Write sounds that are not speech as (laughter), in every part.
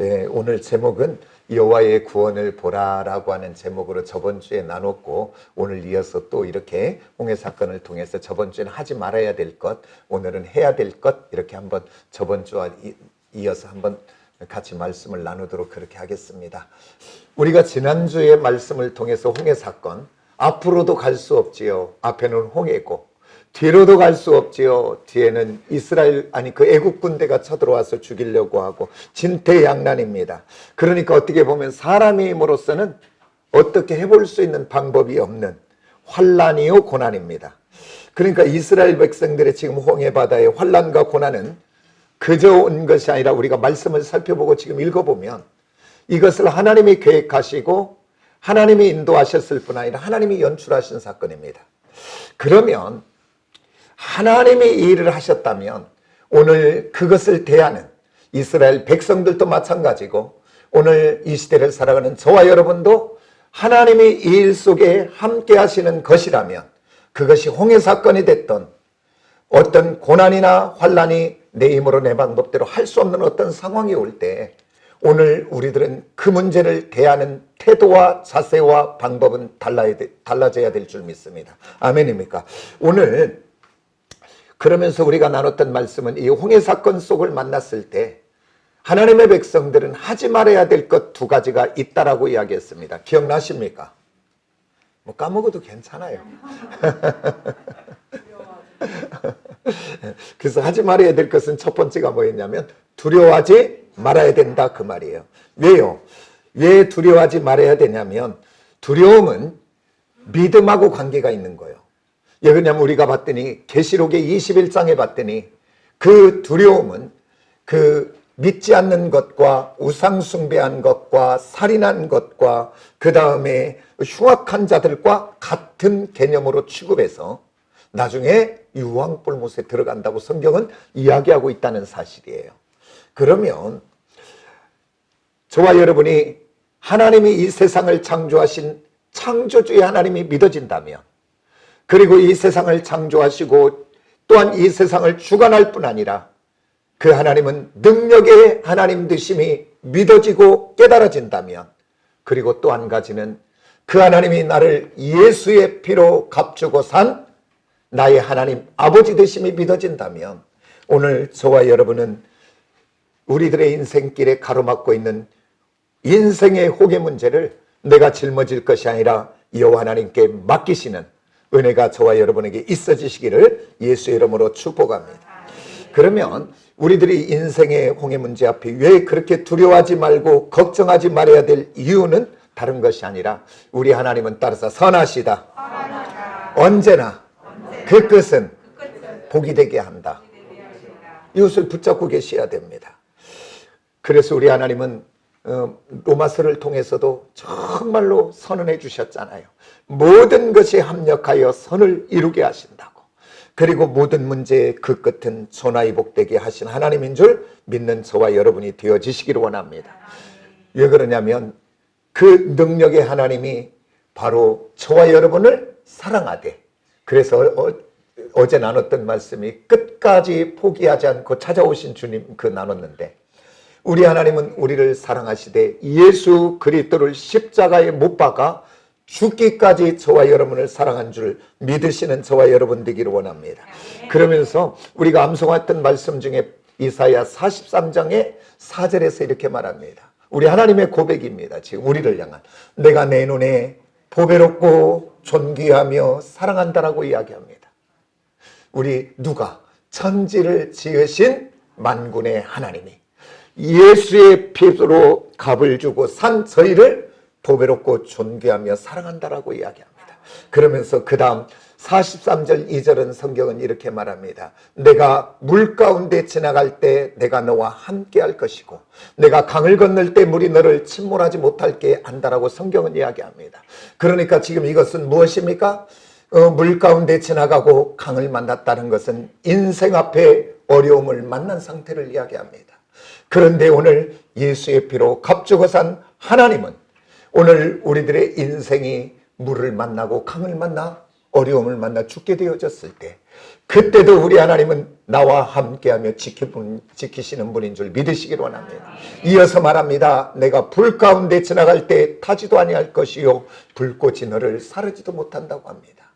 예, 오늘 제목은 여호와의 구원을 보라라고 하는 제목으로 저번 주에 나눴고 오늘 이어서 또 이렇게 홍해 사건을 통해서 저번 주에는 하지 말아야 될 것, 오늘은 해야 될 것 이렇게 한번 저번 주와 이- 이어서 한번 같이 말씀을 나누도록 그렇게 하겠습니다. 우리가 지난주에 말씀을 통해서 홍해 사건 앞으로도 갈 수 없지요. 앞에는 홍해고 뒤로도 갈 수 없지요. 뒤에는 이스라엘 아니 그 애국 군대가 쳐들어와서 죽이려고 하고 진퇴양난입니다. 그러니까 어떻게 보면 사람의 힘으로서는 어떻게 해볼 수 있는 방법이 없는 환란이요 고난입니다. 그러니까 이스라엘 백성들의 지금 홍해 바다의 환란과 고난은 그저 온 것이 아니라 우리가 말씀을 살펴보고 지금 읽어보면 이것을 하나님이 계획하시고 하나님이 인도하셨을 뿐 아니라 하나님이 연출하신 사건입니다. 그러면 하나님이 이 일을 하셨다면 오늘 그것을 대하는 이스라엘 백성들도 마찬가지고 오늘 이 시대를 살아가는 저와 여러분도 하나님이 이일 속에 함께 하시는 것이라면 그것이 홍해 사건이 됐던 어떤 고난이나 환란이 내 힘으로 내 방법대로 할 수 없는 어떤 상황이 올 때 오늘 우리들은 그 문제를 대하는 태도와 자세와 방법은 달라야 돼- 달라져야 될 줄 믿습니다. 아멘입니까? 오늘 그러면서 우리가 나눴던 말씀은 이 홍해 사건 속을 만났을 때 하나님의 백성들은 하지 말아야 될 것 두 가지가 있다라고 이야기했습니다. 기억나십니까? 뭐 까먹어도 괜찮아요. (laughs) 그래서 하지 말아야 될 것은 첫 번째가 뭐였냐면 두려워하지 말아야 된다 그 말이에요. 왜요? 왜 두려워하지 말아야 되냐면 두려움은 믿음하고 관계가 있는 거예요. 예, 왜냐면 우리가 봤더니 계시록의 21장에 봤더니 그 두려움은 그 믿지 않는 것과 우상 숭배한 것과 살인한 것과 그 다음에 흉악한 자들과 같은 개념으로 취급해서 나중에 유황불못에 들어간다고 성경은 이야기하고 있다는 사실이에요. 그러면 저와 여러분이 하나님이 이 세상을 창조하신 창조주의 하나님이 믿어진다면 그리고 이 세상을 창조하시고 또한 이 세상을 주관할 뿐 아니라 그 하나님은 능력의 하나님 되심이 믿어지고 깨달아진다면 그리고 또 한 가지는 그 하나님이 나를 예수의 피로 값주고 산 나의 하나님 아버지 되심이 믿어진다면 오늘 저와 여러분은 우리들의 인생길에 가로막고 있는 인생의 혹의 문제를 내가 짊어질 것이 아니라 여호와 하나님께 맡기시는 은혜가 저와 여러분에게 있어지시기를 예수의 이름으로 축복합니다. 그러면 우리들이 인생의 홍해 문제 앞에 왜 그렇게 두려워하지 말고 걱정하지 말아야 될 이유는 다른 것이 아니라 우리 하나님은 따라서 선하시다. 언제나 그 끝은 복이 되게 한다. 이것을 붙잡고 계셔야 됩니다. 그래서 우리 하나님은 어, 로마서를 통해서도 정말로 선언해 주셨잖아요. 모든 것이 합력하여 선을 이루게 하신다고. 그리고 모든 문제의 그 끝은 전화이 복되게 하신 하나님인 줄 믿는 저와 여러분이 되어지시기를 원합니다. 왜 그러냐면 그 능력의 하나님이 바로 저와 여러분을 사랑하되 그래서 어, 어제 나눴던 말씀이 끝까지 포기하지 않고 찾아오신 주님 그 나눴는데 우리 하나님은 우리를 사랑하시되 예수 그리스도를 십자가에 못 박아 죽기까지 저와 여러분을 사랑한 줄 믿으시는 저와 여러분 되기를 원합니다. 그러면서 우리가 암송했던 말씀 중에 이사야 43장의 4절에서 이렇게 말합니다. 우리 하나님의 고백입니다. 지금 우리를 향한 내가 내 눈에 보배롭고 존귀하며 사랑한다라고 이야기합니다. 우리 누가 천지를 지으신 만군의 하나님이 예수의 피로 값을 주고 산 저희를 보배롭고 존귀하며 사랑한다라고 이야기합니다. 그러면서 그 다음 43절 2절은 성경은 이렇게 말합니다. 내가 물 가운데 지나갈 때 내가 너와 함께 할 것이고 내가 강을 건널 때 물이 너를 침몰하지 못할게 한다라고 성경은 이야기합니다. 그러니까 지금 이것은 무엇입니까? 어, 물 가운데 지나가고 강을 만났다는 것은 인생 앞에 어려움을 만난 상태를 이야기합니다. 그런데 오늘 예수의 피로 값주고 산 하나님은 오늘 우리들의 인생이 물을 만나고 강을 만나 어려움을 만나 죽게 되어졌을 때 그때도 우리 하나님은 나와 함께하며 지키시는 분인 줄 믿으시길 원합니다. 이어서 말합니다. 내가 불 가운데 지나갈 때 타지도 아니할 것이요 불꽃이 너를 사르지도 못한다고 합니다.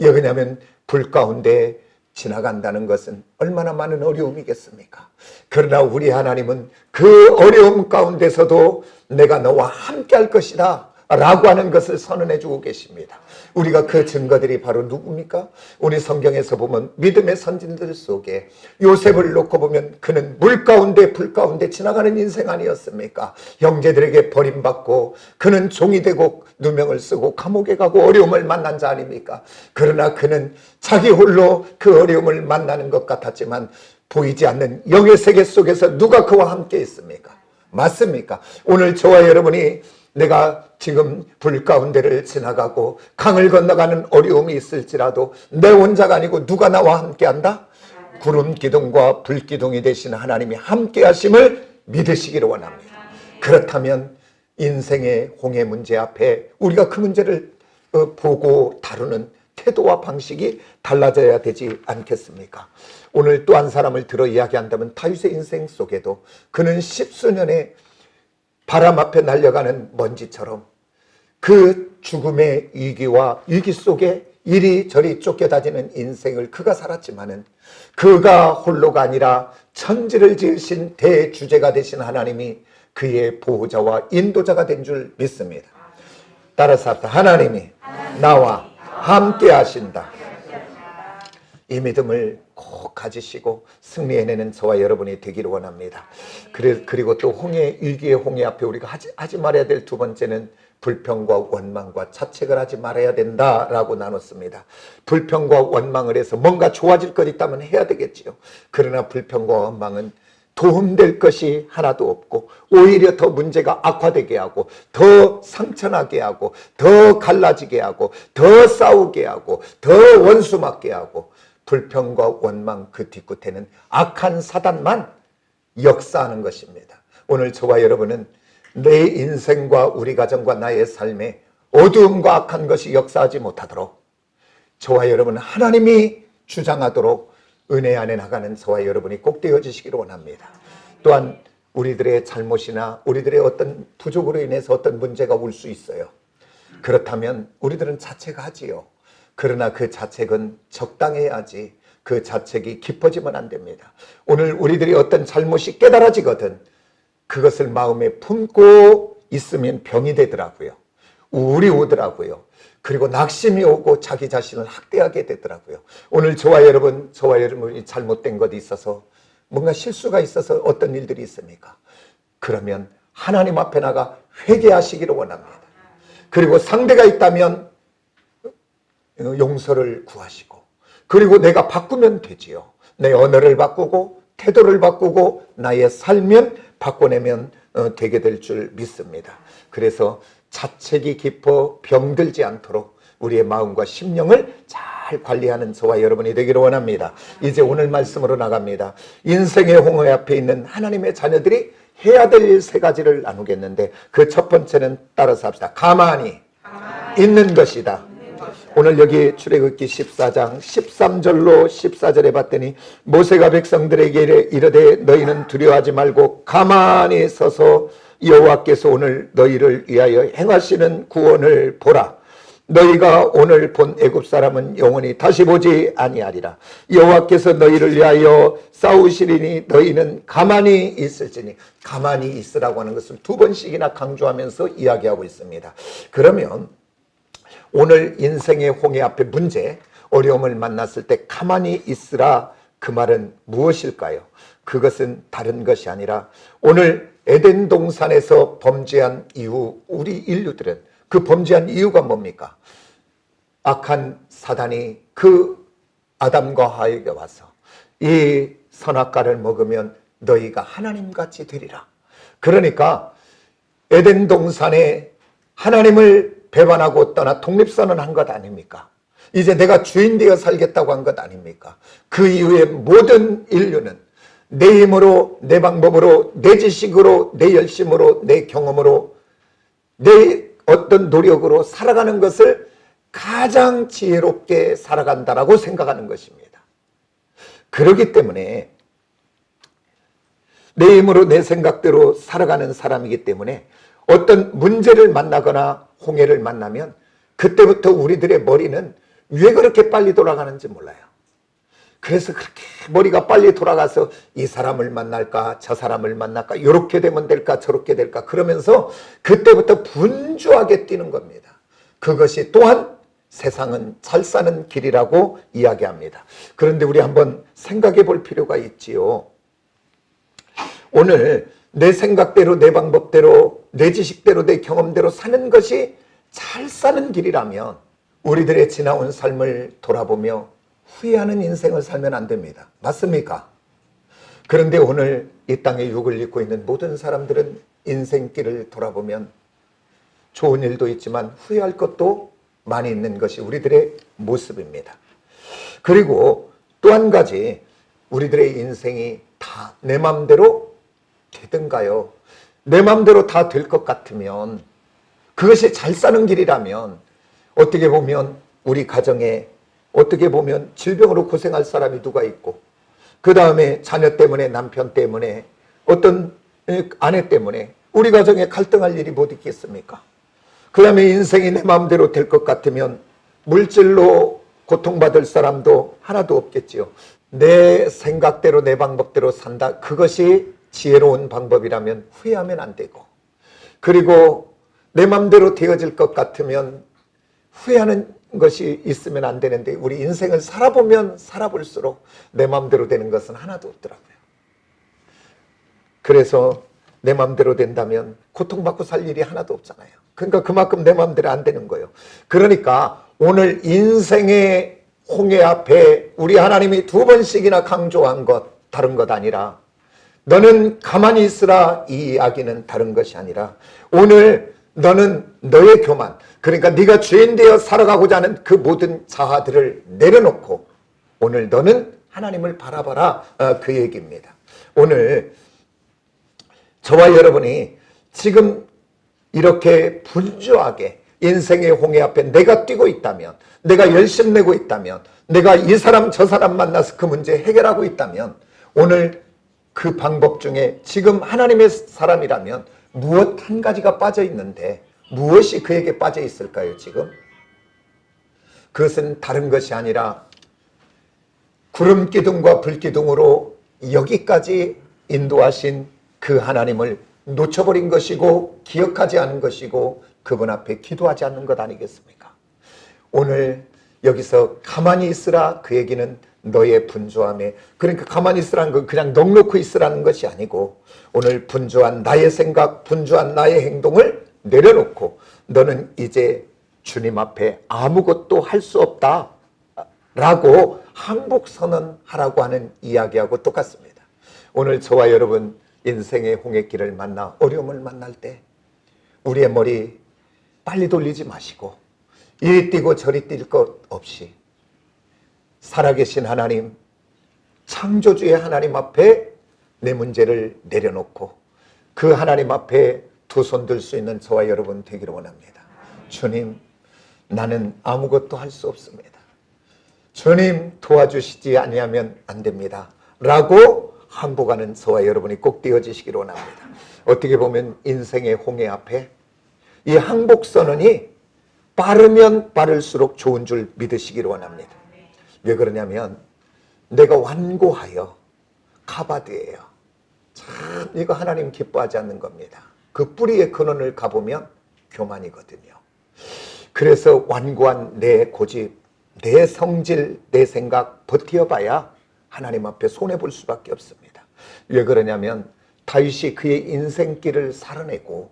예, 왜냐하면 불 가운데 지나간다는 것은 얼마나 많은 어려움이겠습니까? 그러나 우리 하나님은 그 어려움 가운데서도 내가 너와 함께 할 것이다. 라고 하는 것을 선언해 주고 계십니다. 우리가 그 증거들이 바로 누굽니까? 우리 성경에서 보면 믿음의 선진들 속에 요셉을 놓고 보면 그는 물 가운데 불 가운데 지나가는 인생 아니었습니까? 형제들에게 버림받고 그는 종이 되고 누명을 쓰고 감옥에 가고 어려움을 만난 자 아닙니까? 그러나 그는 자기 홀로 그 어려움을 만나는 것 같았지만 보이지 않는 영의 세계 속에서 누가 그와 함께 있습니까? 맞습니까? 오늘 저와 여러분이 내가 지금 불 가운데를 지나가고 강을 건너가는 어려움이 있을지라도 내 혼자가 아니고 누가 나와 함께 한다? 구름 기둥과 불 기둥이 되신 하나님이 함께 하심을 믿으시기를 원합니다. 그렇다면 인생의 홍해 문제 앞에 우리가 그 문제를 어, 보고 다루는 태도와 방식이 달라져야 되지 않겠습니까? 오늘 또 한 사람을 들어 이야기한다면 다윗의 인생 속에도 그는 십수년의 바람 앞에 날려가는 먼지처럼 그 죽음의 위기와 위기 속에 이리저리 쫓겨다니는 인생을 그가 살았지만은 그가 홀로가 아니라 천지를 지으신 대주제가 되신 하나님이 그의 보호자와 인도자가 된 줄 믿습니다. 따라서 합시다. 하나님이 나와 함께 하신다. 이 믿음을 꼭 가지시고 승리해내는 저와 여러분이 되기를 원합니다. 그리고 또 홍해, 위기의 홍해 앞에 우리가 하지, 하지 말아야 될 두 번째는 불평과 원망과 자책을 하지 말아야 된다라고 나눴습니다. 불평과 원망을 해서 뭔가 좋아질 것 있다면 해야 되겠지요. 그러나 불평과 원망은 도움될 것이 하나도 없고 오히려 더 문제가 악화되게 하고 더 상처나게 하고 더 갈라지게 하고 더 싸우게 하고 더 원수 맞게 하고 불평과 원망 그 뒤끝에는 악한 사단만 역사하는 것입니다. 오늘 저와 여러분은 내 인생과 우리 가정과 나의 삶에 어두움과 악한 것이 역사하지 못하도록 저와 여러분 하나님이 주장하도록 은혜 안에 나가는 저와 여러분이 꼭 되어 주시기를 원합니다. 또한 우리들의 잘못이나 우리들의 어떤 부족으로 인해서 어떤 문제가 올 수 있어요. 그렇다면 우리들은 자책하지요. 그러나 그 자책은 적당해야지 그 자책이 깊어지면 안 됩니다. 오늘 우리들이 어떤 잘못이 깨달아지거든 그것을 마음에 품고 있으면 병이 되더라고요. 우울이 오더라고요. 그리고 낙심이 오고 자기 자신을 학대하게 되더라고요. 오늘 저와 여러분, 저와 여러분이 잘못된 것이 있어서 뭔가 실수가 있어서 어떤 일들이 있습니까? 그러면 하나님 앞에 나가 회개하시기를 원합니다. 그리고 상대가 있다면 용서를 구하시고 그리고 내가 바꾸면 되지요. 내 언어를 바꾸고 태도를 바꾸고 나의 삶을 바꿔내면 어, 되게 될 줄 믿습니다. 그래서 자책이 깊어 병들지 않도록 우리의 마음과 심령을 잘 관리하는 저와 여러분이 되기를 원합니다. 이제 오늘 말씀으로 나갑니다. 인생의 홍해 앞에 있는 하나님의 자녀들이 해야 될일세 가지를 나누겠는데 그 첫 번째는 따라서 합시다. 가만히 있는 것이다. 오늘 여기 출애굽기 14장 13절로 14절에 봤더니 모세가 백성들에게 이르- 이르되 너희는 두려워하지 말고 가만히 서서 여호와께서 오늘 너희를 위하여 행하시는 구원을 보라. 너희가 오늘 본 애굽 사람은 영원히 다시 보지 아니하리라. 여호와께서 너희를 위하여 싸우시리니 너희는 가만히 있을지니 가만히 있으라고 하는 것을 두 번씩이나 강조하면서 이야기하고 있습니다. 그러면 오늘 인생의 홍해 앞에 문제, 어려움을 만났을 때 가만히 있으라 그 말은 무엇일까요? 그것은 다른 것이 아니라 오늘 에덴 동산에서 범죄한 이후 우리 인류들은 그 범죄한 이유가 뭡니까? 악한 사단이 그 아담과 하에게 와서 이 선악과를 먹으면 너희가 하나님같이 되리라. 그러니까 에덴 동산에 하나님을 배반하고 떠나 독립선언한 것 아닙니까? 이제 내가 주인 되어 살겠다고 한 것 아닙니까? 그 이후에 모든 인류는 내 힘으로, 내 방법으로, 내 지식으로, 내 열심으로, 내 경험으로, 내 어떤 노력으로 살아가는 것을 가장 지혜롭게 살아간다라고 생각하는 것입니다. 그렇기 때문에 내 힘으로 내 생각대로 살아가는 사람이기 때문에 어떤 문제를 만나거나 홍해를 만나면 그때부터 우리들의 머리는 왜 그렇게 빨리 돌아가는지 몰라요. 그래서 그렇게 머리가 빨리 돌아가서 이 사람을 만날까 저 사람을 만날까 이렇게 되면 될까 저렇게 될까 그러면서 그때부터 분주하게 뛰는 겁니다. 그것이 또한 세상은 잘 사는 길이라고 이야기합니다. 그런데 우리 한번 생각해 볼 필요가 있지요. 오늘 내 생각대로 내 방법대로 내 지식대로 내 경험대로 사는 것이 잘 사는 길이라면 우리들의 지나온 삶을 돌아보며 후회하는 인생을 살면 안 됩니다. 맞습니까? 그런데 오늘 이 땅에 육을 입고 있는 모든 사람들은 인생길을 돌아보면 좋은 일도 있지만 후회할 것도 많이 있는 것이 우리들의 모습입니다. 그리고 또 한 가지 우리들의 인생이 다내 맘대로 되든가요? 내 맘대로 다 될 것 같으면 그것이 잘 사는 길이라면 어떻게 보면 우리 가정에 어떻게 보면 질병으로 고생할 사람이 누가 있고 그 다음에 자녀 때문에 남편 때문에 어떤 아내 때문에 우리 가정에 갈등할 일이 못 있겠습니까? 그 다음에 인생이 내 마음대로 될 것 같으면 물질로 고통받을 사람도 하나도 없겠지요. 내 생각대로 내 방법대로 산다. 그것이 지혜로운 방법이라면 후회하면 안 되고 그리고 내 맘대로 되어질 것 같으면 후회하는 것이 있으면 안 되는데 우리 인생을 살아보면 살아볼수록 내 맘대로 되는 것은 하나도 없더라고요. 그래서 내 맘대로 된다면 고통받고 살 일이 하나도 없잖아요. 그러니까 그만큼 내 맘대로 안 되는 거예요. 그러니까 오늘 인생의 홍해 앞에 우리 하나님이 두 번씩이나 강조한 것 다른 것 아니라 너는 가만히 있으라 이 이야기는 다른 것이 아니라 오늘 너는 너의 교만 그러니까 네가 죄인 되어 살아가고자 하는 그 모든 자아들을 내려놓고 오늘 너는 하나님을 바라봐라 어, 그 얘기입니다. 오늘 저와 여러분이 지금 이렇게 분주하게 인생의 홍해 앞에 내가 뛰고 있다면 내가 열심 내고 있다면 내가 이 사람 저 사람 만나서 그 문제 해결하고 있다면 오늘 그 방법 중에 지금 하나님의 사람이라면 무엇 한 가지가 빠져 있는데 무엇이 그에게 빠져 있을까요, 지금? 그것은 다른 것이 아니라 구름 기둥과 불 기둥으로 여기까지 인도하신 그 하나님을 놓쳐버린 것이고 기억하지 않은 것이고 그분 앞에 기도하지 않는 것 아니겠습니까? 오늘 여기서 가만히 있으라 그 얘기는 너의 분주함에 그러니까 가만히 있으라는 건 그냥 넉놓고 있으라는 것이 아니고 오늘 분주한 나의 생각 분주한 나의 행동을 내려놓고 너는 이제 주님 앞에 아무것도 할 수 없다 라고 항복 선언하라고 하는 이야기하고 똑같습니다. 오늘 저와 여러분 인생의 홍해길을 만나 어려움을 만날 때 우리의 머리 빨리 돌리지 마시고 이리 뛰고 저리 뛸 것 없이 살아계신 하나님, 창조주의 하나님 앞에 내 문제를 내려놓고 그 하나님 앞에 두 손 들 수 있는 저와 여러분 되기를 원합니다. 주님, 나는 아무것도 할 수 없습니다. 주님 도와주시지 아니하면 안 됩니다. 라고 항복하는 저와 여러분이 꼭 되어지시기를 원합니다. 어떻게 보면 인생의 홍해 앞에 이 항복 선언이 빠르면 빠를수록 좋은 줄 믿으시기를 원합니다. 왜 그러냐면 내가 완고하여 카바드예요. 참 이거 하나님 기뻐하지 않는 겁니다. 그 뿌리의 근원을 가보면 교만이거든요. 그래서 완고한 내 고집, 내 성질, 내 생각 버티어봐야 하나님 앞에 손해 볼 수밖에 없습니다. 왜 그러냐면 다윗이 그의 인생길을 살아내고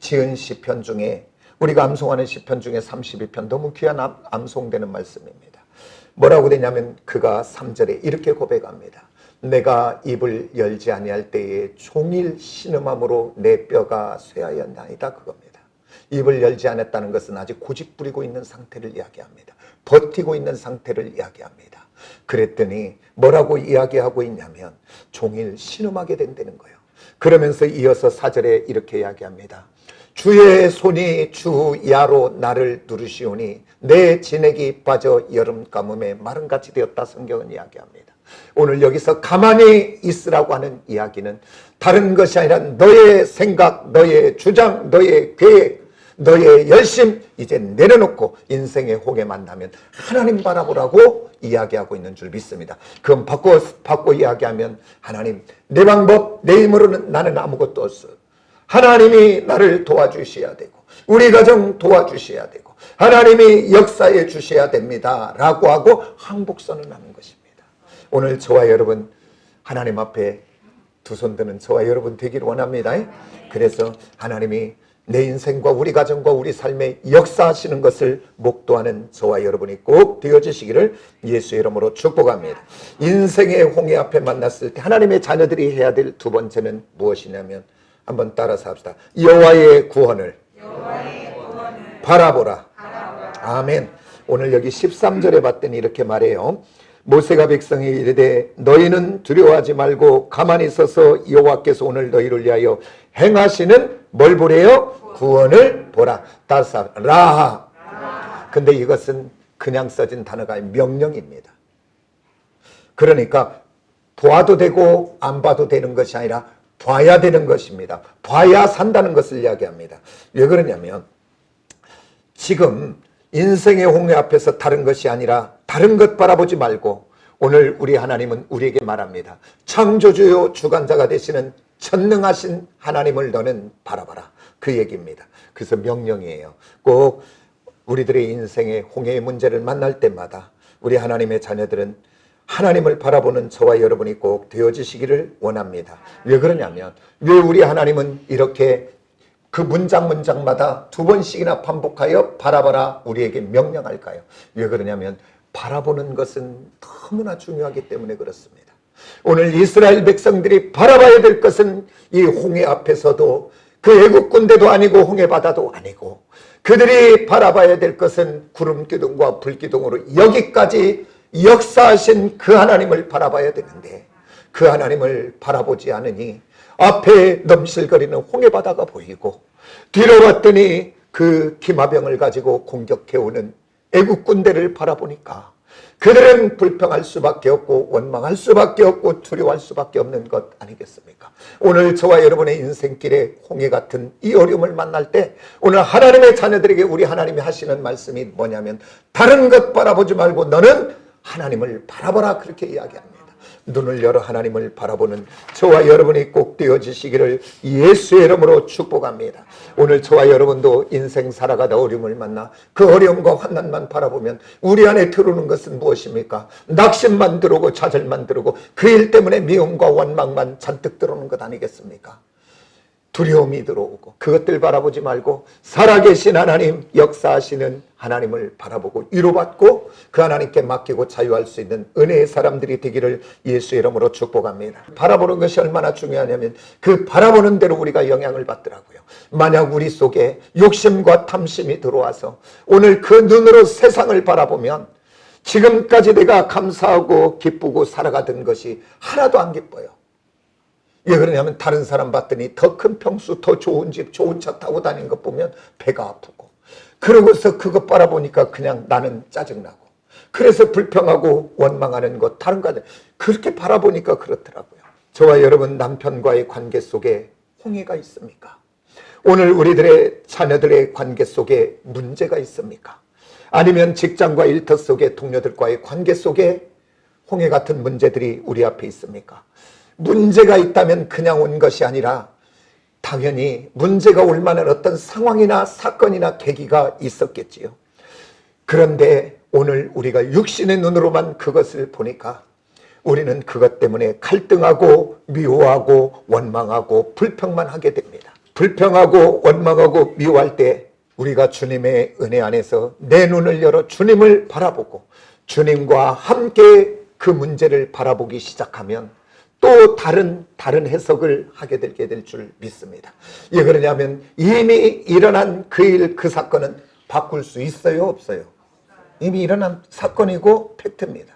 지은 시편 중에 우리가 암송하는 시편 중에 32편 너무 귀한 암송되는 말씀입니다. 뭐라고 되냐면 그가 3절에 이렇게 고백합니다. 내가 입을 열지 아니할 때에 종일 신음함으로 내 뼈가 쇠하였나이다 그겁니다. 입을 열지 않았다는 것은 아직 고집 부리고 있는 상태를 이야기합니다. 버티고 있는 상태를 이야기합니다. 그랬더니 뭐라고 이야기하고 있냐면 종일 신음하게 된다는 거예요. 그러면서 이어서 사절에 이렇게 이야기합니다. 주의 손이 주 야로 나를 누르시오니 내 진액이 빠져 여름 가뭄에 마른 같이 되었다 성경은 이야기합니다. 오늘 여기서 가만히 있으라고 하는 이야기는 다른 것이 아니라 너의 생각, 너의 주장, 너의 계획, 너의 열심 이제 내려놓고 인생의 홍해 만나면 하나님 바라보라고 이야기하고 있는 줄 믿습니다. 그럼 바꿔 바꿔 이야기하면 하나님 내 방법 내 힘으로는 나는 아무것도 없어. 하나님이 나를 도와주셔야 되고 우리 가정 도와주셔야 되고 하나님이 역사해 주셔야 됩니다 라고 하고 항복선을 하는 것입니다. 오늘 저와 여러분 하나님 앞에 두 손 드는 저와 여러분 되기를 원합니다. 그래서 하나님이 내 인생과 우리 가정과 우리 삶에 역사하시는 것을 목도하는 저와 여러분이 꼭 되어지시기를 예수 이름으로 축복합니다. 인생의 홍해 앞에 만났을 때 하나님의 자녀들이 해야 될 두 번째는 무엇이냐면 한번 따라서 합시다. 여호와의 구원을, 바라보라. 아멘. 오늘 여기 13절에 봤더니 이렇게 말해요. 모세가 백성이 이르되 너희는 두려워하지 말고 가만히 서서 여호와께서 오늘 너희를 위하여 행하시는 뭘 보래요? 구원을 보라. 따사 라하. 근데 이것은 그냥 써진 단어가 명령입니다. 그러니까 보아도 되고 안 봐도 되는 것이 아니라 봐야 되는 것입니다. 봐야 산다는 것을 이야기합니다. 왜 그러냐면 지금 인생의 홍해 앞에서 다른 것이 아니라 다른 것 바라보지 말고 오늘 우리 하나님은 우리에게 말합니다. 창조주요 주관자가 되시는 전능하신 하나님을 너는 바라봐라. 그 얘기입니다. 그래서 명령이에요. 꼭 우리들의 인생의 홍해의 문제를 만날 때마다 우리 하나님의 자녀들은 하나님을 바라보는 저와 여러분이 꼭 되어지시기를 원합니다. 왜 그러냐면 왜 우리 하나님은 이렇게 그 문장 문장마다 두 번씩이나 반복하여 바라봐라 우리에게 명령할까요? 왜 그러냐면 바라보는 것은 너무나 중요하기 때문에 그렇습니다. 오늘 이스라엘 백성들이 바라봐야 될 것은 이 홍해 앞에서도 그 애국 군대도 아니고 홍해 바다도 아니고 그들이 바라봐야 될 것은 구름 기둥과 불 기둥으로 여기까지 역사하신 그 하나님을 바라봐야 되는데 그 하나님을 바라보지 않으니 앞에 넘실거리는 홍해 바다가 보이고 뒤로 봤더니 그 기마병을 가지고 공격해오는 애국 군대를 바라보니까 그들은 불평할 수밖에 없고 원망할 수밖에 없고 두려워할 수밖에 없는 것 아니겠습니까? 오늘 저와 여러분의 인생길에 홍해 같은 이 어려움을 만날 때 오늘 하나님의 자녀들에게 우리 하나님이 하시는 말씀이 뭐냐면 다른 것 바라보지 말고 너는 하나님을 바라보라 그렇게 이야기합니다. 눈을 열어 하나님을 바라보는 저와 여러분이 꼭 되어지시기를 예수의 이름으로 축복합니다. 오늘 저와 여러분도 인생 살아가다 어려움을 만나 그 어려움과 환난만 바라보면 우리 안에 들어오는 것은 무엇입니까? 낙심만 들어오고 좌절만 들어오고 그 일 때문에 미움과 원망만 잔뜩 들어오는 것 아니겠습니까? 두려움이 들어오고 그것들 바라보지 말고 살아계신 하나님 역사하시는 하나님을 바라보고 위로받고 그 하나님께 맡기고 자유할 수 있는 은혜의 사람들이 되기를 예수 이름으로 축복합니다. 바라보는 것이 얼마나 중요하냐면 그 바라보는 대로 우리가 영향을 받더라고요. 만약 우리 속에 욕심과 탐심이 들어와서 오늘 그 눈으로 세상을 바라보면 지금까지 내가 감사하고 기쁘고 살아가던 것이 하나도 안 기뻐요. 왜 그러냐면 다른 사람 봤더니 더 큰 평수, 더 좋은 집, 좋은 차 타고 다니는 것 보면 배가 아프고 그러고서 그것 바라보니까 그냥 나는 짜증나고 그래서 불평하고 원망하는 것 다른 거 아니에요. 그렇게 바라보니까 그렇더라고요. 저와 여러분 남편과의 관계 속에 홍해가 있습니까? 오늘 우리들의 자녀들의 관계 속에 문제가 있습니까? 아니면 직장과 일터 속에 동료들과의 관계 속에 홍해 같은 문제들이 우리 앞에 있습니까? 문제가 있다면 그냥 온 것이 아니라 당연히 문제가 올 만한 어떤 상황이나 사건이나 계기가 있었겠지요. 그런데 오늘 우리가 육신의 눈으로만 그것을 보니까 우리는 그것 때문에 갈등하고 미워하고 원망하고 불평만 하게 됩니다. 불평하고 원망하고 미워할 때 우리가 주님의 은혜 안에서 내 눈을 열어 주님을 바라보고 주님과 함께 그 문제를 바라보기 시작하면 또 다른 다른 해석을 하게 되게 될 줄 믿습니다. 왜 그러냐면 이미 일어난 그 일, 그 사건은 바꿀 수 있어요, 없어요? 이미 일어난 사건이고 팩트입니다.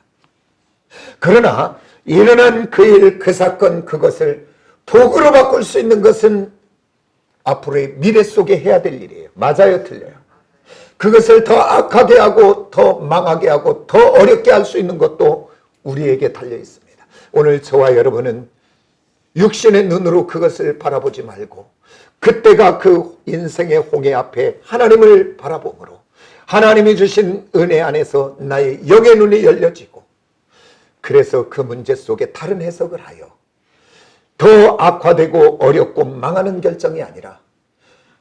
그러나 일어난 그 일, 그 사건, 그것을 복으로 바꿀 수 있는 것은 앞으로의 미래 속에 해야 될 일이에요. 맞아요, 틀려요. 그것을 더 악하게 하고 더 망하게 하고 더 어렵게 할 수 있는 것도 우리에게 달려 있습니다. 오늘 저와 여러분은 육신의 눈으로 그것을 바라보지 말고 그때가 그 인생의 홍해 앞에 하나님을 바라보므로 하나님이 주신 은혜 안에서 나의 영의 눈이 열려지고 그래서 그 문제 속에 다른 해석을 하여 더 악화되고 어렵고 망하는 결정이 아니라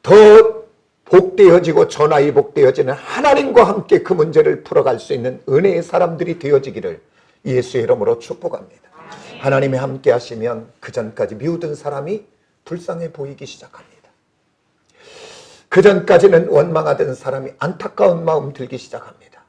더 복되어지고 전화이 복되어지는 하나님과 함께 그 문제를 풀어갈 수 있는 은혜의 사람들이 되어지기를 예수의 이름으로 축복합니다. 하나님이 함께 하시면 그 전까지 미우던 사람이 불쌍해 보이기 시작합니다. 그 전까지는 원망하던 사람이 안타까운 마음 들기 시작합니다.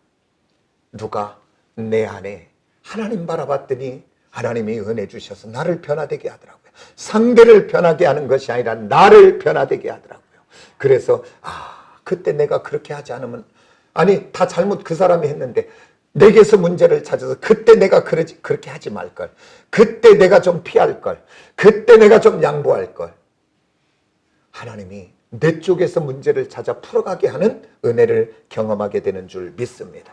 누가 내 안에 하나님 바라봤더니 하나님이 은혜 주셔서 나를 변화되게 하더라고요. 상대를 변하게 하는 것이 아니라 나를 변화되게 하더라고요. 그래서 아 그때 내가 그렇게 하지 않으면 아니 다 잘못 그 사람이 했는데 내게서 문제를 찾아서 그때 내가 그러지 그렇게 하지 말 걸. 그때 내가 좀 피할 걸. 그때 내가 좀 양보할 걸. 하나님이 내 쪽에서 문제를 찾아 풀어가게 하는 은혜를 경험하게 되는 줄 믿습니다.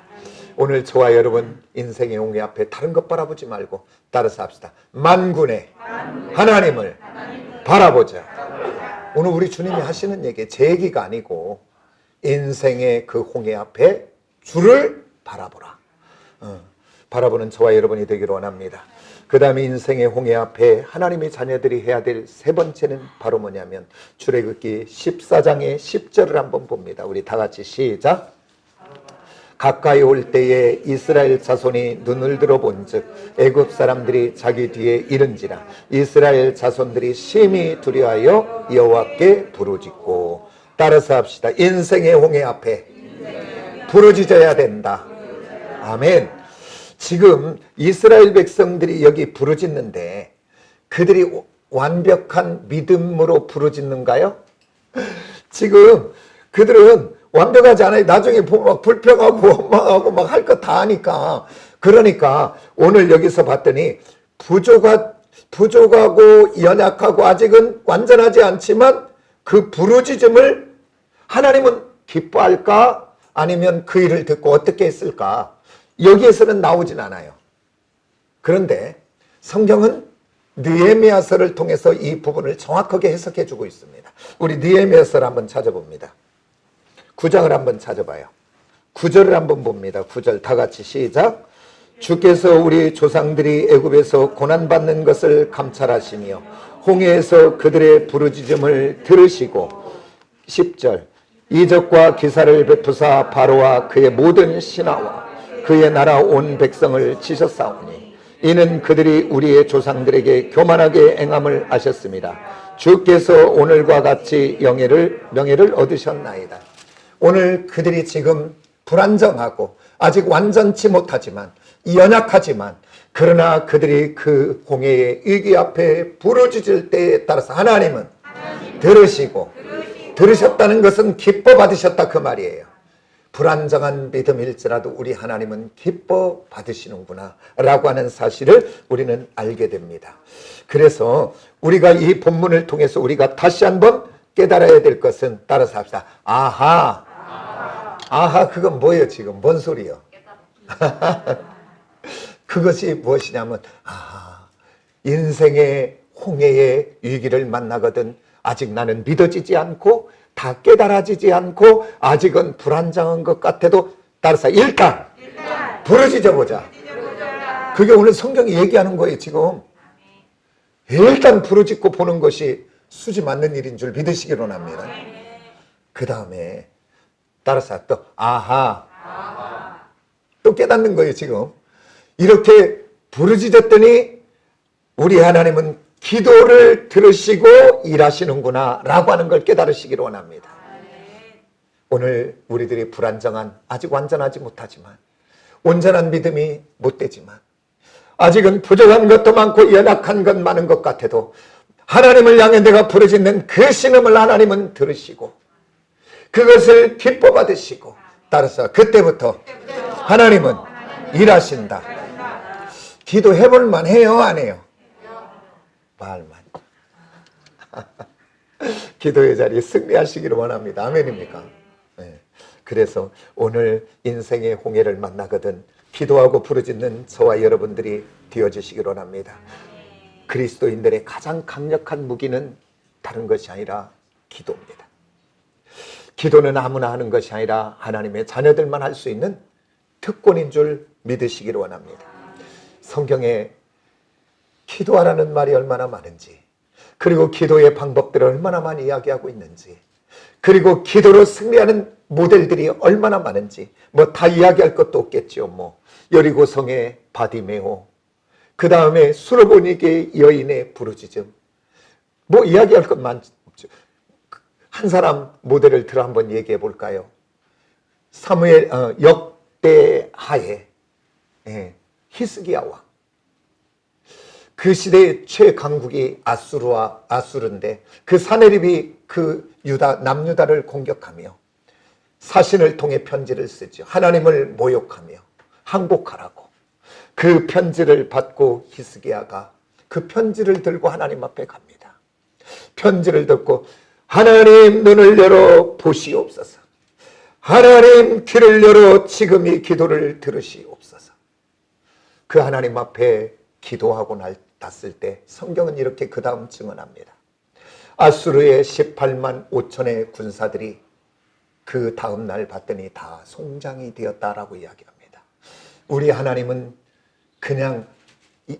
오늘 저와 여러분 인생의 용의 앞에 다른 것 바라보지 말고 따라서 합시다. 만군의 하나님을 바라보자. 오늘 우리 주님이 하시는 얘기 제 얘기가 아니고 인생의 그 홍해 앞에 주를 바라보라. 어, 바라보는 저와 여러분이 되기를 원합니다. 그 다음에 인생의 홍해 앞에 하나님의 자녀들이 해야 될 세 번째는 바로 뭐냐면 출애굽기 14장의 10절을 한번 봅니다. 우리 다 같이 시작. 가까이 올 때에 이스라엘 자손이 눈을 들어 본즉 애굽 사람들이 자기 뒤에 이른지라 이스라엘 자손들이 심히 두려하여 여호와께 부르짖고 따라서 합시다. 인생의 홍해 앞에 부르짖어야 된다. 아멘. 지금 이스라엘 백성들이 여기 부르짖는데 그들이 완벽한 믿음으로 부르짖는가요? 지금 그들은 완벽하지 않아요. 나중에 보면 막 불평하고 원망하고 막 할 거 다 하니까. 그러니까 오늘 여기서 봤더니 부족하, 부족하고 연약하고 아직은 완전하지 않지만 그 부르짖음을 하나님은 기뻐할까? 아니면 그 일을 듣고 어떻게 했을까? 여기에서는 나오진 않아요. 그런데 성경은 느헤미야서를 통해서 이 부분을 정확하게 해석해 주고 있습니다. 우리 느헤미야서를 한번 찾아봅니다. 9장을 한번 찾아봐요. 9절을 한번 봅니다. 9절 다 같이 시작. 주께서 우리 조상들이 애굽에서 고난 받는 것을 감찰하시며 홍해에서 그들의 부르짖음을 들으시고 10절 이적과 기사를 베푸사 바로와 그의 모든 신하와 그의 나라 온 백성을 치셨사오니 이는 그들이 우리의 조상들에게 교만하게 행함을 하셨습니다. 주께서 오늘과 같이 영예를 명예를 얻으셨나이다. 오늘 그들이 지금 불안정하고 아직 완전치 못하지만 연약하지만 그러나 그들이 그 공예의 위기 앞에 부르짖을 때에 따라서 하나님은 들으시고 들으셨다는 것은 기뻐 받으셨다 그 말이에요. 불안정한 믿음일지라도 우리 하나님은 기뻐 받으시는구나 라고 하는 사실을 우리는 알게 됩니다. 그래서 우리가 이 본문을 통해서 우리가 다시 한번 깨달아야 될 것은 따라서 합시다. 아하. 아하, 그건 뭐예요, 지금? 뭔 소리요? (laughs) 그것이 무엇이냐면, 아, 인생의 홍해의 위기를 만나거든 아직 나는 믿어지지 않고 다 깨달아지지 않고 아직은 불안정한 것 같아도 따라서 일단, 부르짖어 보자. 그게 오늘 성경이 얘기하는 거예요, 지금. 일단 부르짖고 보는 것이 수지 맞는 일인 줄 믿으시기로 합니다. 그 다음에 따라서 또 아하. 또 깨닫는 거예요 지금 이렇게 부르짖었더니 우리 하나님은 기도를 들으시고 일하시는구나 라고 하는 걸 깨달으시기를 원합니다 오늘 우리들이 불안정한 아직 완전하지 못하지만 온전한 믿음이 못 되지만 아직은 부족한 것도 많고 연약한 것 많은 것 같아도 하나님을 향해 내가 부르짖는 그 신음을 하나님은 들으시고 그것을 기뻐 받으시고 따라서 그때부터 하나님은 일하신다. 기도해 볼 만해요, 안 해요? 말만. (laughs) 기도의 자리에 승리하시기를 원합니다. 아멘입니까? 네. 그래서 오늘 인생의 홍해를 만나거든 기도하고 부르짖는 저와 여러분들이 되어주시기를 원합니다. 그리스도인들의 가장 강력한 무기는 다른 것이 아니라 기도입니다. 기도는 아무나 하는 것이 아니라 하나님의 자녀들만 할 수 있는 특권인 줄 믿으시기를 원합니다. 성경에 기도하라는 말이 얼마나 많은지, 그리고 기도의 방법들을 얼마나 많이 이야기하고 있는지, 그리고 기도로 승리하는 모델들이 얼마나 많은지, 뭐 다 이야기할 것도 없겠죠. 뭐 여리고성의 바디메오, 그 다음에 수로보니게 여인의 부르짖음, 뭐 이야기할 것 많죠. 한 사람 모델을 들어 한번 얘기해 볼까요? 사무엘 어, 역대 하에 예, 히스기야 왕. 그 시대의 최강국이 아수르와 아수르인데 그 사내립이 그 유다 남유다를 공격하며 사신을 통해 편지를 쓰죠. 하나님을 모욕하며 항복하라고. 그 편지를 받고 히스기야가 그 편지를 들고 하나님 앞에 갑니다. 편지를 듣고 하나님 눈을 열어 보시옵소서. 하나님 귀를 열어 지금 이 기도를 들으시옵소서. 그 하나님 앞에 기도하고 났을 때 성경은 이렇게 그 다음 증언합니다. 아수르의 18만 5천의 군사들이 그 다음 날 봤더니 다 송장이 되었다라고 이야기합니다. 우리 하나님은 그냥 이-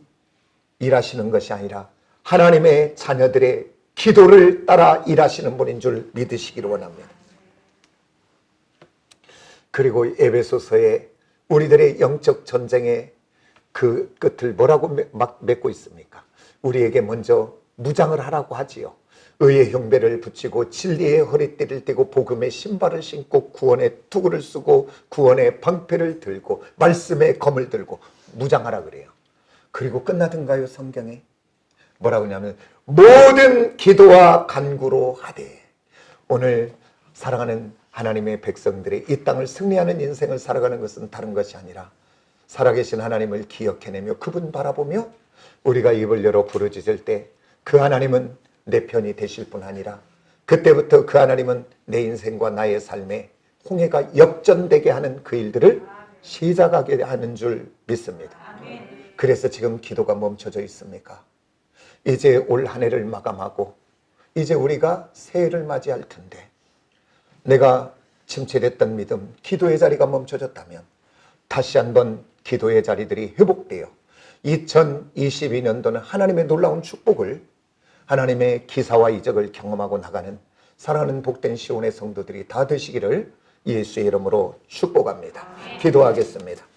일하시는 것이 아니라 하나님의 자녀들의 기도를 따라 일하시는 분인 줄 믿으시기를 원합니다. 그리고 에베소서에 우리들의 영적 전쟁의 그 끝을 뭐라고 맺- 막 맺고 있습니까? 우리에게 먼저 무장을 하라고 하지요. 의의 형배를 붙이고 진리의 허리띠를 띠고 복음의 신발을 신고 구원의 투구를 쓰고 구원의 방패를 들고 말씀의 검을 들고 무장하라 그래요. 그리고 끝나든가요 성경에 뭐라고 하냐면 모든 기도와 간구로 하되 오늘 사랑하는 하나님의 백성들이 이 땅을 승리하는 인생을 살아가는 것은 다른 것이 아니라 살아계신 하나님을 기억해내며 그분 바라보며 우리가 입을 열어 부르짖을 때 그 하나님은 내 편이 되실 뿐 아니라 그때부터 그 하나님은 내 인생과 나의 삶에 홍해가 역전되게 하는 그 일들을 시작하게 하는 줄 믿습니다. 그래서 지금 기도가 멈춰져 있습니까? 이제 올 한 해를 마감하고 이제 우리가 새해를 맞이할 텐데 내가 침체됐던 믿음, 기도의 자리가 멈춰졌다면 다시 한번 기도의 자리들이 회복되어 2022년도는 하나님의 놀라운 축복을 하나님의 기사와 이적을 경험하고 나가는 사랑하는 복된 시온의 성도들이 다 되시기를 예수의 이름으로 축복합니다. 기도하겠습니다.